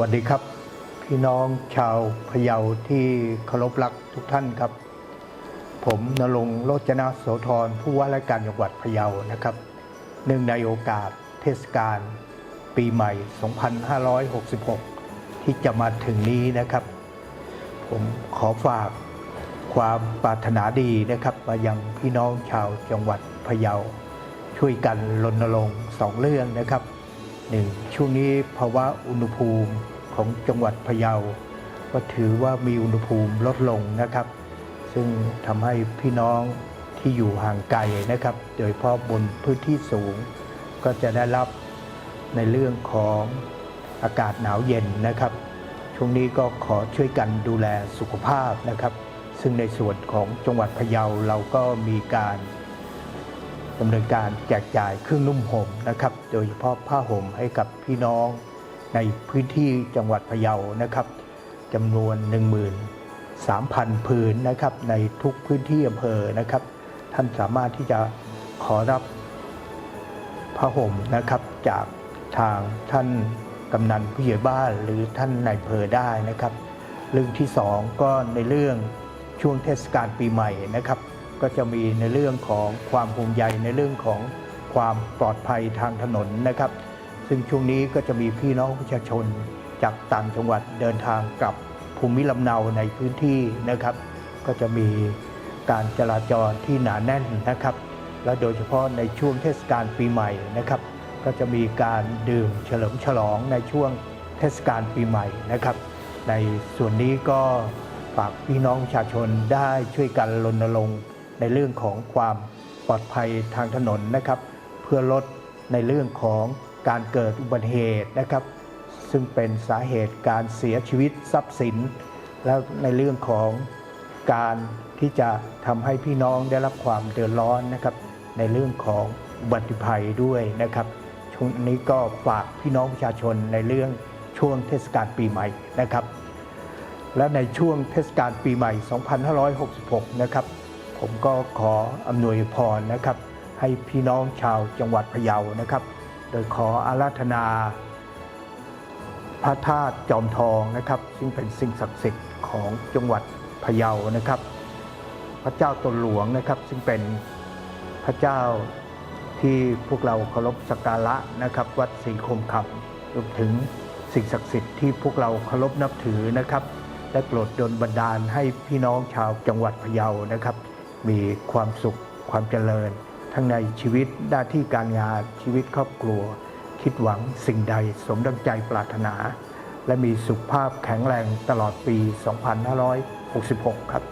วัสดีครับ พี่น้องชาวพะเยาที่เคารพรักทุกท่านครับ ผมนรงโรจนะโสธรผู้ว่าราชการจังหวัดพะเยานะครับเนื่องในโอกาสเทศกาลปีใหม่ 2566 ที่จะมาถึงนี้นะครับ ผมขอฝากความปรารถนาดีนะครับมายังพี่น้องชาวจังหวัดพะเยาช่วยกันรณรงค์สองเรื่องนะครับ หนึ่งช่วงนี้ภาวะอุณหภูมิของจังหวัดพะเยา ก็ถือว่ามีอุณหภูมิลดลงนะครับ ซึ่งทำให้พี่น้องที่อยู่ห่างไกลนะครับ โดยเฉพาะบนพื้นที่สูง ก็จะได้รับในเรื่องของอากาศหนาวเย็นนะครับ ช่วงนี้ก็ขอช่วยกันดูแลสุขภาพนะครับ ซึ่งในส่วนของจังหวัดพะเยาเราก็มีการ ดำเนินการแจกจ่ายเครื่องนุ่มห่มนะครับ โดยเฉพาะผ้าห่มให้กับพี่น้องในพื้นที่จังหวัดพะเยานะครับจำนวน 13,000 ผืนนะครับ ในทุกพื้นที่อำเภอนะครับ ท่านสามารถที่จะขอรับผ้าห่มนะครับจากทางท่านกำนันผู้ใหญ่บ้านหรือท่านนายอำเพอได้นะครับ เรื่องที่สองก็ในเรื่องช่วงเทศกาลปีใหม่นะครับ ก็จะมีในเรื่องของความห่วงใยในเรื่องของความปลอดภัยทางถนนนะครับ ซึ่งช่วงนี้ก็จะมีพี่น้องประชาชนจากต่างจังหวัดเดินทางกลับภูมิลำเนาในพื้นที่นะครับ ก็จะมีการจราจรที่หนาแน่นนะครับ และโดยเฉพาะในช่วงเทศกาลปีใหม่นะครับ ก็จะมีการดื่มเฉลิมฉลองในช่วงเทศกาลปีใหม่นะครับ ในส่วนนี้ก็ฝากพี่น้องประชาชนได้ช่วยกันรณรงค์ ในเรื่องของความปลอดภัยทางถนนนะครับ เพื่อลดในเรื่องของการเกิดอุบัติเหตุนะครับ ซึ่งเป็นสาเหตุการเสียชีวิตทรัพย์สิน แล้วในเรื่องของการที่จะทำให้พี่น้องได้รับความเดือดร้อนนะครับ ในเรื่องของอุบัติภัยด้วยนะครับช่วงนี้ก็ฝากพี่น้องประชาชนในเรื่องช่วงเทศกาลปีใหม่นะครับ และในช่วงเทศกาลปีใหม่ 2566 นะครับ ผมก็ขออำนวยพรนะครับ ให้พี่น้องชาวจังหวัดพะเยานะครับ โดยขออาราธนา พระธาตุจอมทองนะครับ ซึ่งเป็นสิ่งศักดิ์สิทธิ์ของจังหวัดพะเยานะครับ พระเจ้าตนหลวงนะครับ ซึ่งเป็นพระเจ้าที่พวกเราเคารพสักการะนะครับ วัดศรีคมคำรวมถึงสิ่งศักดิ์สิทธิ์ที่พวกเราเคารพนับถือนะครับได้โปรดดลบันดาลให้พี่น้องชาวจังหวัดพะเยานะครับ มีความสุขความเจริญ ทั้งในชีวิตหน้าที่การงานชีวิตครอบครัว คิดหวังสิ่งใดสมดังใจปรารถนา และมีสุขภาพแข็งแรงตลอดปี 2566 ครับ